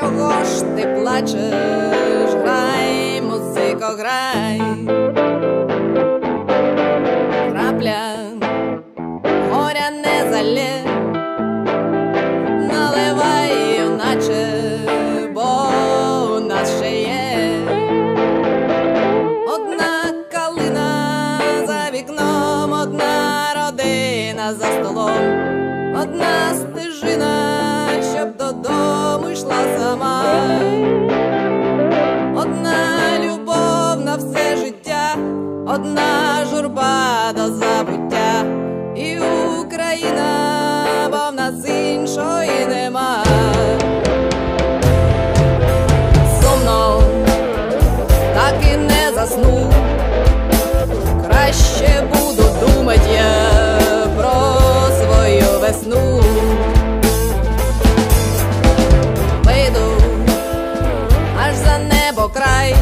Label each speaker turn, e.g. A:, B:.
A: чого ж ти плачеш? Грай, музико, грай. Крапля горя не залє, наливай, юначе, бо у нас ще є. Одна калина за вікном, одна родина за столом, одна одна журба до забуття, і Україна, бо в нас іншої нема. Сумно, так і не засну, краще буду думати я про свою весну. Вийду аж за небо край.